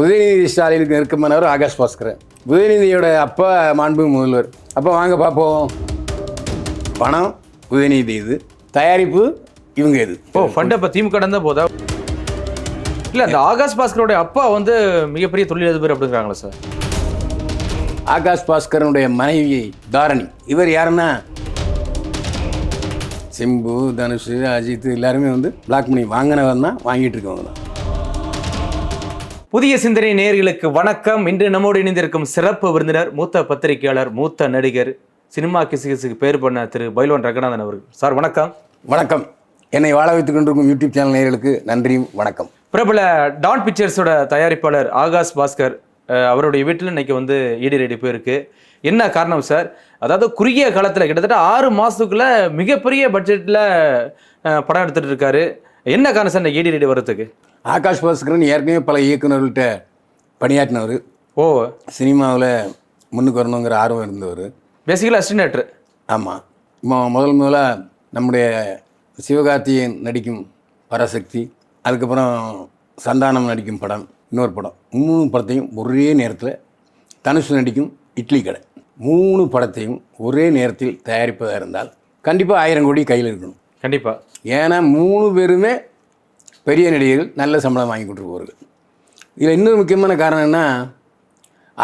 உதயநிதி ஸ்டாலினுக்கு நெருக்கமானவர் ஆகாஷ் பாஸ்கர். உதயநிதியோட அப்பா மாண்பு முதல்வர். அப்போ வாங்க பார்ப்போம் பணம் உதயநிதி இது. தயாரிப்பு இவங்க இது. ஓ ஃபண்ட் அப்ப திமுக தான் போதா? இல்ல அந்த ஆகாஷ் பாஸ்கரோட அப்பா வந்து மிகப்பெரிய தொழிலதிபர் அப்படிங்கிறாங்களா சார். ஆகாஷ் பாஸ்கரனுடைய மனைவி தாரணி. இவர் யாருன்னா? சிம்பு தனுஷ் அஜித் எல்லாருமே வந்து பிளாக் மணி வாங்கினவன் தான் வாங்கிட்டு இருக்கவங்க தான் புதிய சிந்தனை நேயர்களுக்கு வணக்கம். இன்று நம்மோடு இணைந்திருக்கும் சிறப்பு விருந்தினர் மூத்த பத்திரிகையாளர் மூத்த நடிகர் சினிமா கிசுகிசுக்கு பேர் பண்ண திரு பைல்வான் ரங்கநாதன் அவர்கள். சார் வணக்கம். வணக்கம். என்னை வாழ வைத்துக் கொண்டிருக்கும் யூடியூப் சேனல் நேயர்களுக்கு நன்றியும் வணக்கம். பிரபல டான் பிக்சர்ஸோட தயாரிப்பாளர் ஆகாஷ் பாஸ்கர் அவருடைய வீட்டில் இன்னைக்கு வந்து ஈடி ரெடி போயிருக்கு. என்ன காரணம் சார்? அதாவது குறுகிய காலத்தில் கிட்டத்தட்ட ஆறு மாதத்துக்குள்ள மிகப்பெரிய பட்ஜெட்டில் படம் எடுத்துட்டு இருக்காரு. என்ன காரணம் சார் இந்த ஈடி ரெடி வர்றதுக்கு? ஆகாஷ் பாஸ்கரன் ஏற்கனவே பல இயக்குநர்கள்ட்ட பணியாற்றினவர். ஓ. சினிமாவில் முன்னுக்கு வரணுங்கிற ஆர்வம் இருந்தவர். பேசிக்கலாக அசிஸ்டன்ட் ஆமாம் இப்போ முதல் முதலாக நம்முடைய சிவகார்த்திகேயன் நடிக்கும் பராசக்தி அதுக்கப்புறம் சந்தானம் நடிக்கும் படம் இன்னொரு படம். மூணு படத்தையும் ஒரே நேரத்தில் தனுஷ் நடிக்கும் இட்லி கடை. மூணு படத்தையும் ஒரே நேரத்தில் தயாரிப்பதாக இருந்தால் கண்டிப்பாக ஆயிரம் கோடி கையில் இருக்கணும். கண்டிப்பா. ஏன்னா மூணு பேருமே பெரிய நடிகர்கள் நல்ல சம்பளம் வாங்கி கொடுத்துருப்பவர்கள். இதில் இன்னொரு முக்கியமான காரணம் என்ன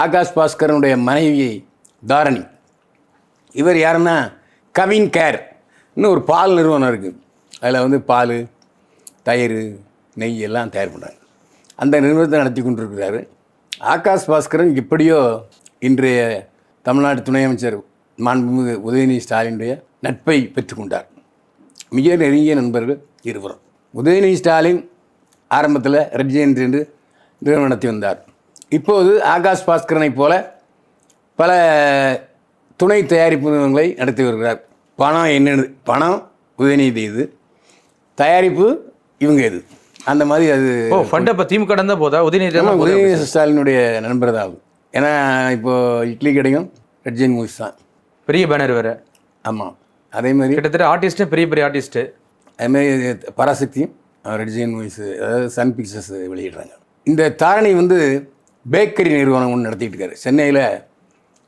ஆகாஷ் பாஸ்கரனுடைய மனைவி தாரணி. இவர் யாருன்னா கவின் கேர் இன்னும் ஒரு பால் நிறுவனம் இருக்குது அதில் வந்து பால் தயிர் நெய் எல்லாம் தயார் பண்ணுறாங்க அந்த நிறுவனத்தை நடத்தி கொண்டிருக்கிறாரு. ஆகாஷ் பாஸ்கரன் எப்படியோ இன்றைய தமிழ்நாடு துணை அமைச்சர் மாண்புமிகு உதயநிதி ஸ்டாலினுடைய நட்பை பெற்றுக்கொண்டார். மிக நெருங்கிய நண்பர்கள் இருவரும். உதயநிதி ஸ்டாலின் ஆரம்பத்தில் ரெட் ஜெயந்த் என்று நிறுவனம் நடத்தி வந்தார். இப்போது ஆகாஷ் பாஸ்கரனைப் போல பல துணை தயாரிப்பு நிறுவனங்களை நடத்தி வருகிறார். பணம் என்னது பணம் உதயநிதி இது. தயாரிப்பு இவங்க இது. அந்த மாதிரி அது ஓ ஃபண்ட் அப்ப திமுக தான் போதா? உதயநிதி? உதயநிதி ஸ்டாலினுடைய நண்பர் தான் அவர். ஏன்னா இப்போ இட்லி கடையும் ரெட் ஜெயின் மூவிஸ் தான். பெரிய பேனர் வேற. ஆமாம் அதே மாதிரி கிட்டத்தட்ட ஆர்டிஸ்ட் பெரிய பெரிய ஆர்டிஸ்ட் அதுமாதிரி பராசக்தியும் ரெட் ஜெயின் மூவிஸ் அதாவது சன் பிக்சர்ஸ் வெளியிடுறாங்க. இந்த தாரணி வந்து பேக்கரி நிறுவனம் ஒன்று நடத்திட்டு இருக்காரு. சென்னையில்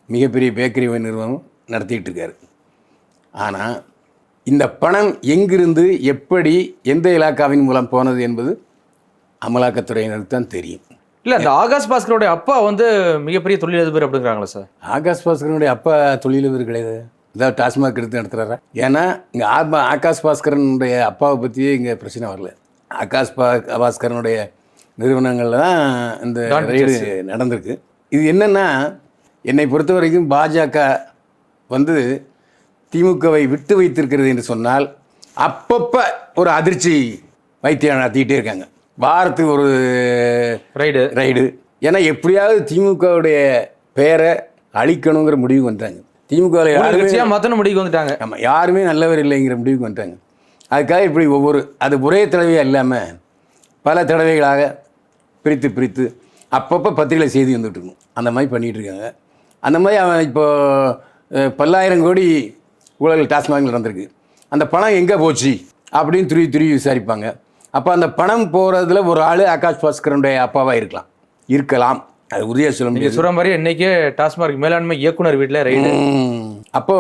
மிகப்பெரிய பேக்கரி நிறுவனம் நடத்திட்டு இருக்காரு. ஆனால் இந்த பணம் எங்கிருந்து எப்படி எந்த இலாக்காவின் மூலம் போனது என்பது அமலாக்கத்துறையினருக்கு தான் தெரியும். இல்ல அந்த ஆகாஷ் பாஸ்கரோட அப்பா வந்து மிகப்பெரிய தொழிலதிபர் அப்படிங்கிறாங்களா சார். ஆகாஷ் பாஸ்கரனுடைய அப்பா தொழிலதிபர் கிடையாது ஏதாவது டாஸ்மாக் எடுத்து நடத்துகிறாரா ஏன்னா இங்கே ஆத்மா ஆகாஷ் பாஸ்கரனுடைய அப்பாவை பற்றியே இங்கே பிரச்சனை வரல. ஆகாஷ் பா பாஸ்கரனுடைய நிறுவனங்களில் தான் இந்த ரைடு நடந்திருக்கு. இது என்னென்னா என்னை பொறுத்த வரைக்கும் பாஜக வந்து திமுகவை விட்டு வைத்திருக்கிறது என்று சொன்னால் அப்பப்போ ஒரு அதிர்ச்சி வைத்தியம் நடத்திக்கிட்டே இருக்காங்க. வாரத்துக்கு ஒரு ரைடு ரைடு ஏன்னா எப்படியாவது திமுகவுடைய பேரை அழிக்கணுங்கிற முடிவுக்கு வந்துட்டாங்க. திமுகவில் யாருமே மாத்தணும் முடிவுக்கு வந்துட்டாங்க. ஆமாம் யாருமே நல்லவர் இல்லைங்கிற முடிவுக்கு வந்துட்டாங்க. அதுக்காக இப்படி ஒவ்வொரு அது ஒரே தடவையாக இல்லாமல் பல தடவைகளாக பிரித்து பிரித்து அப்பப்போ பத்திரிகை செய்தி வந்துட்டு இருக்கும். அந்த மாதிரி பண்ணிகிட்டு இருக்காங்க. அந்த மாதிரி அவன் இப்போ அஹ், பல்லாயிரம் கோடி ஊழல் டாஸ்மாகில் நடந்திருக்கு. அந்த பணம் எங்கே போச்சு அப்படின்னு துருவி துருவி விசாரிப்பாங்க. அப்போ அந்த பணம் போகிறதுல ஒரு ஆள் ஆகாஷ் பாஸ்கரனுடைய அப்பாவாக இருக்கலாம். இருக்கலாம். அது உறுதியாக சொல்ல முடியாது. நீங்க சொல்ற மாதிரி இன்னைக்கே டாஸ்மார்க் மேலாண்மை இயக்குனர் வீட்டுல ரைடு ம். அப்போ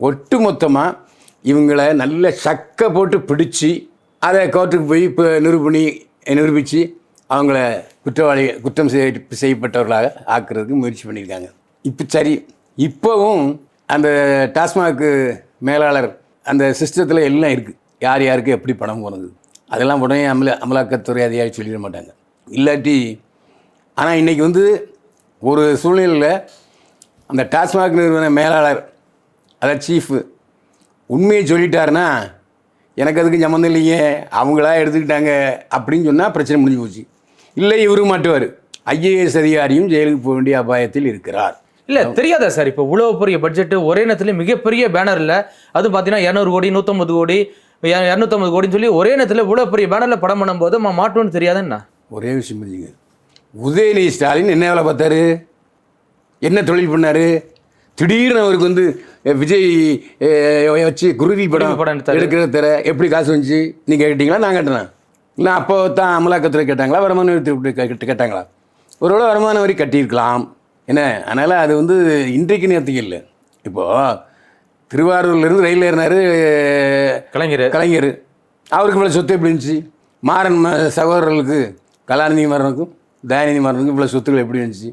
ஒட்டு மொத்தமாக இவங்களை நல்ல சக்கை போட்டு பிடிச்சி அதை கோர்ட்டுக்கு போய் இப்போ நிரூபணி நிரூபித்து அவங்கள குற்றவாளி குற்றம் செய்ய செய்யப்பட்டவர்களாக ஆக்குறதுக்கு முயற்சி பண்ணியிருக்காங்க. இப்போ சரி இப்போவும் அந்த டாஸ்மாக்கு மேலாளர் அந்த சிஸ்டத்தில் எல்லாம் இருக்குது யார் யாருக்கு எப்படி பணம் போனது அதெல்லாம் உடனே அமல அமலாக்கத்துறை அதிகாரி சொல்லிட மாட்டாங்க. இல்லாட்டி ஆனால் இன்றைக்கி வந்து ஒரு சூழ்நிலையில் அந்த டாஸ்மாக் நிறுவன மேலாளர் அதாவது சீஃபு உண்மையை சொல்லிட்டாருன்னா எனக்கு அதுக்கு சம்மந்தம் இல்லைங்க அவங்களா எடுத்துக்கிட்டாங்க அப்படின்னு சொன்னால் பிரச்சனை முடிஞ்சு போச்சு. இல்லை இவரும் மாட்டுவார். ஐஏஎஸ் அதிகாரியும் ஜெயிலுக்கு போக வேண்டிய அபாயத்தில் இருக்கிறார். இல்ல தெரியாதா சார்? இப்போ இவ்வளவு பெரிய பட்ஜெட் ஒரே நேரத்துல மிகப்பெரிய பேனர்ல அது பாத்தீங்கன்னா இரநூறு கோடி நூத்தம்பது கோடி இரநூத்தம்பது கோடின்னு சொல்லி ஒரே நேரத்துல இவ்வளவு பெரிய பேனர்ல படம் பண்ணும்போது நம்ம மாட்டோம்னு தெரியாதுன்னா ஒரே விஷயம் புரிஞ்சுங்க. உதயநிதி ஸ்டாலின் என்ன வேலை பார்த்தாரு? என்ன தொழில் பண்ணாரு? திடீர்னு அவருக்கு வந்து விஜய் வச்சு குருவி படம் படம். எடுக்கிறது தர எப்படி காசு வந்துச்சு? நீங்கள் கேட்டீங்களா? நான் கேட்டேனா? இல்லை அப்போ தான் அமலாக்கத்துறை கேட்டாங்களா? வருமான வரித்துறை கேட்டாங்களா? ஒருவேளை வருமான வரி கட்டியிருக்கலாம். என்ன? அதனால் அது வந்து இன்றைக்கு நேரத்துக்கு இல்லை. இப்போது திருவாரூர்லேருந்து ரயில் ஏறினார் கலைஞர். கலைஞர். அவருக்கு இவ்வளோ சொத்து எப்படி இருந்துச்சு? மாறன் சகோதரர்களுக்கு கலாநிதி மாறனுக்கும் தயாநிதி மாறனுக்கும் இவ்வளோ சொத்துக்கள் எப்படி இருந்துச்சு?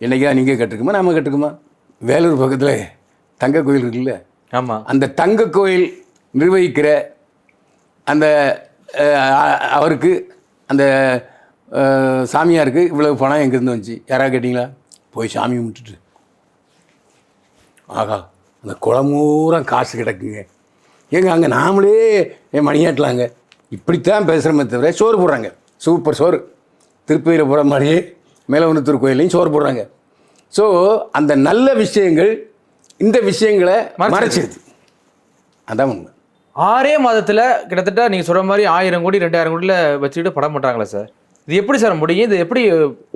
என்னைக்கா நீங்கள் கட்டுக்குமா நாம கட்டுக்குமா வேலூர் பக்கத்தில் தங்க கோயில் இருக்குல்ல? ஆமா. அந்த தங்க கோயில் நிர்வகிக்கிற அந்த அவருக்கு அந்த சாமியாருக்கு இவ்வளவு பணம் எங்கேருந்து வந்துச்சு? யாராவது கேட்டிங்களா? போய் சாமி கும்பிட்டுட்டு. ஆகா அந்த குளமூரா காசு கிடக்குங்க. ஏங்க அங்கே நாமளே மணியாட்டலாங்க. இப்படித்தான் பேசுகிறோமே தவிர சோறு போடுறாங்க. சூப்பர் சோறு. திருப்பதியில் போகிற மாதிரியே மேலவனத்தூர் கோயிலையும் சோறு போடுறாங்க. ஸோ அந்த நல்ல விஷயங்கள் இந்த விஷயங்களை மறைச்சிருது. அதான் உண்மை. ஆறே மாதத்துல கிட்டத்தட்ட நீங்க சொல்ற மாதிரி ஆயிரம் கோடி ரெண்டாயிரம் கோடியில வச்சுக்கிட்டு படம் பண்றாங்களா சார். இது எப்படி சார் முடியும்? இது எப்படி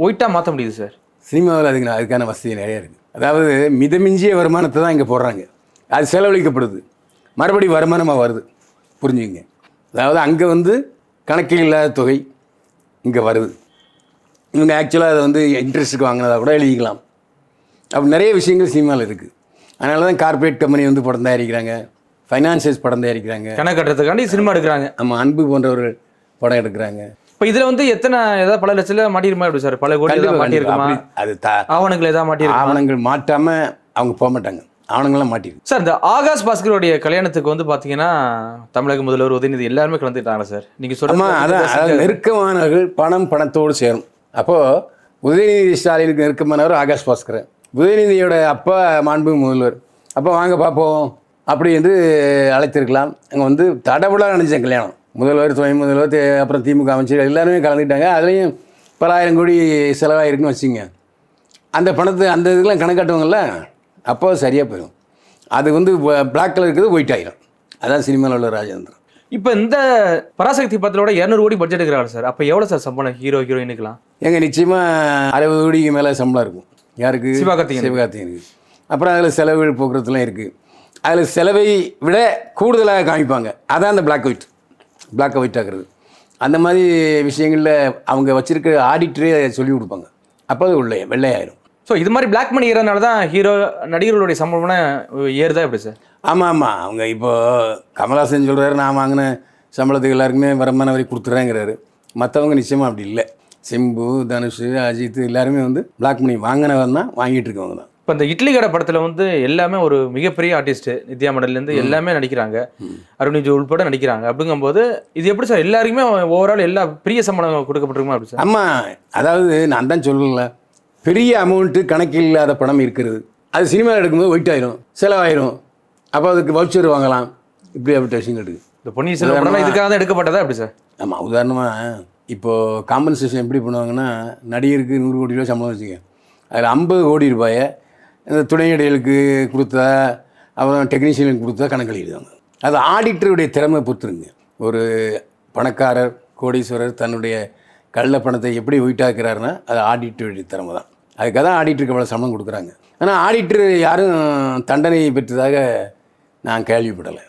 ஒயிட்டா மாத்த முடியுது சார்? சினிமாவில் அதுக்கு அதுக்கான வசதி நிறைய இருக்குது அதாவது மிதமிஞ்சிய வருமானத்தை தான் இங்கே போடுறாங்க. அது செலவழிக்கப்படுது. மறுபடியும் வருமானமாக வருது. புரிஞ்சுங்க அதாவது அங்கே வந்து கணக்கில் இல்லாத தொகை இங்கே வருது. இவங்க ஆக்சுவலாக அதை வந்து இன்ட்ரெஸ்ட்டுக்கு வாங்கினதா கூட எழுதிக்கலாம். அப்படி நிறைய விஷயங்கள் சினிமாவில் இருக்குது அதனால தான் கார்ப்பரேட் கம்பெனி வந்து படம் தயாரிக்கிறாங்க. ஃபைனான்சியர்ஸ் படம் தயாரிக்கிறாங்க. கணக்கு கட்டுறதுக்காண்டி சினிமா எடுக்கிறாங்க. நம்ம அன்பு போன்றவர்கள் படம் எடுக்கிறாங்க. இப்போ இதுல வந்து எத்தனை ஏதாவது பல லட்சத்துல மாட்டிருமா எப்படி சார்? பல கோடி மாட்டிருக்குமா அது த ஆவணங்கள் ஏதாவது மாட்டிருக்குமா ஆவணங்கள் மாட்டாமல் அவங்க போக மாட்டாங்க. ஆவணங்கள்லாம் மாட்டிருக்கு. சார் இந்த ஆகாஷ் பாஸ்கருடைய கல்யாணத்துக்கு வந்து பாத்தீங்கன்னா தமிழக முதல்வர் உதயநிதி எல்லாருமே கலந்துட்டாங்களா சார்? நீங்க ஆமா அதான் நெருக்கமானவர்கள் பணம் பணத்தோடு சேரும். அப்போது உதயநிதி ஸ்டாலினுக்கு நெருக்கமானவர் ஆகாஷ் பாஸ்கரன். உதயநிதியோட அப்பா மாண்பு முதல்வர். அப்போ வாங்க பார்ப்போம். அப்படி என்று அழைத்திருக்கலாம். அங்கே வந்து தடவுலாக நினச்சேன் கல்யாணம். முதல்வர் துணை முதல்வர் தே- அப்புறம் திமுக அமைச்சர் எல்லாருமே கலந்துக்கிட்டாங்க. அதுலேயும் பலாயிரம் கோடி செலவாயிருக்குன்னு வச்சுங்க. அந்த பணத்தை அந்த இதுக்கெலாம் கணக்காட்டுவாங்கல்ல அப்போ சரியாக போயிடும். அது வந்து பிளாக் கலர் இருக்குது ஒயிட் ஆயிரும். அதான் சினிமாவில் உள்ள ராஜேந்திரன் இப்போ இந்த பராசக்தி படத்தோட இரநூறு கோடி பட்ஜெட் இருக்கிறாங்க சார். அப்போ எவ்வளோ சார் சம்பளம்? ஹீரோ ஹீரோயினுக்குலாம் எங்க நிச்சயமாக அறுபது கோடிக்கு மேலே சம்பளம் இருக்கும். யாருக்கு? சிவகார்த்திகேயன். சிவகார்த்திகேயனுக்கு. அப்புறம் அதில் செலவுகள் போக்குறதுலாம் இருக்குது அதில் செலவை விட கூடுதலாக காமிப்பாங்க. அதான் அந்த பிளாக் ஒயிட் பிளாக் ஒயிட் ஆக்குறது. அந்த மாதிரி விஷயங்களில் அவங்க வச்சிருக்க ஆடிட்டரே சொல்லி கொடுப்பாங்க. அப்போ அது உள்ளே வெள்ளையாயிரும். ஸோ இது மாதிரி பிளாக் மணி ஏறனால தான் ஹீரோ நடிகர்களுடைய சம்பளம்னா ஏறுதா எப்படி சார் ஆமாம் ஆமாம் அவங்க இப்போ கமல்ஹாசன் சொல்கிறாரு நான் வாங்கின சம்பளத்துக்கு எல்லாருக்குமே வருமான வரி கொடுத்துட்றேங்கிறாரு மற்றவங்க நிச்சயமாக அப்படி இல்லை. சிம்பு தனுஷ் அஜித் எல்லாருமே வந்து பிளாக் மணி வாங்கினவன் தான் வாங்கிட்டு இருக்கவங்க தான். இப்போ இந்த இட்லி கடை படத்தில் வந்து எல்லாமே ஒரு மிகப்பெரிய ஆர்டிஸ்ட் நித்யா மடல்லேருந்து எல்லாமே நடிக்கிறாங்க. அருணிஜி உள்பட நடிக்கிறாங்க. அப்படிங்கும்போது இது எப்படி சார் எல்லாருக்குமே ஓவரால் எல்லா பெரிய சம்பளம் கொடுக்கப்பட்டிருக்குமா அப்படி சார் ஆமாம் அதாவது நான் தான் சொல்லல. பெரிய அமௌண்ட்டு கணக்கில் இல்லாத பணம் இருக்கிறது. அது சினிமா எடுக்கும்போது ஒயிட் ஆயிரும் செலவாயிரும். அப்போ அதுக்கு வவுச்சர் வாங்கலாம். இப்படி அப்படி விஷயங்கள் இருக்குது இந்த பொன்னியின் செல்வன் படம் இதுக்காக தான் எடுக்கப்பட்டதா எப்படி சார் ஆமாம் உதாரணமாக இப்போது காம்பன்சேஷன் எப்படி பண்ணுவாங்கன்னா நடிகருக்கு நூறு கோடி ரூபா சம்பளம் வச்சுக்க அதில் ஐம்பது கோடி ரூபாயை இந்த துணை கொடுத்தா அப்புறம் டெக்னீஷியனுக்கு கொடுத்தா கணக்கு எழுதுவாங்க அது ஆடிட்டருடைய திறமை பொறுத்துருங்க. ஒரு பணக்காரர் கோடீஸ்வரர் தன்னுடைய கள்ள பணத்தை எப்படி ஒயிட்டாக்குறாருன்னா அது ஆடிட்டருடைய திறமை தான். அதுக்காக தான் ஆடிட்டருக்கு அவ்வளோ சம்பளம் கொடுக்குறாங்க. ஆனால் ஆடிட்டர் யாரும் தண்டனை பெற்றதாக நான் கேள்விப்படலை.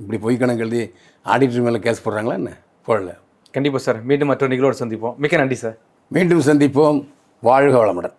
இப்படி பொய் கணக்கு எழுதி ஆடிட்டர் மேலே கேஸ் போடுறாங்களா என்ன? போடலை. கண்டிப்பாக சார். மீண்டும் மற்ற நிகழ்வோடு சந்திப்போம். மிக்க நன்றி சார். மீண்டும் சந்திப்போம். வாழ்க வளமுடன்.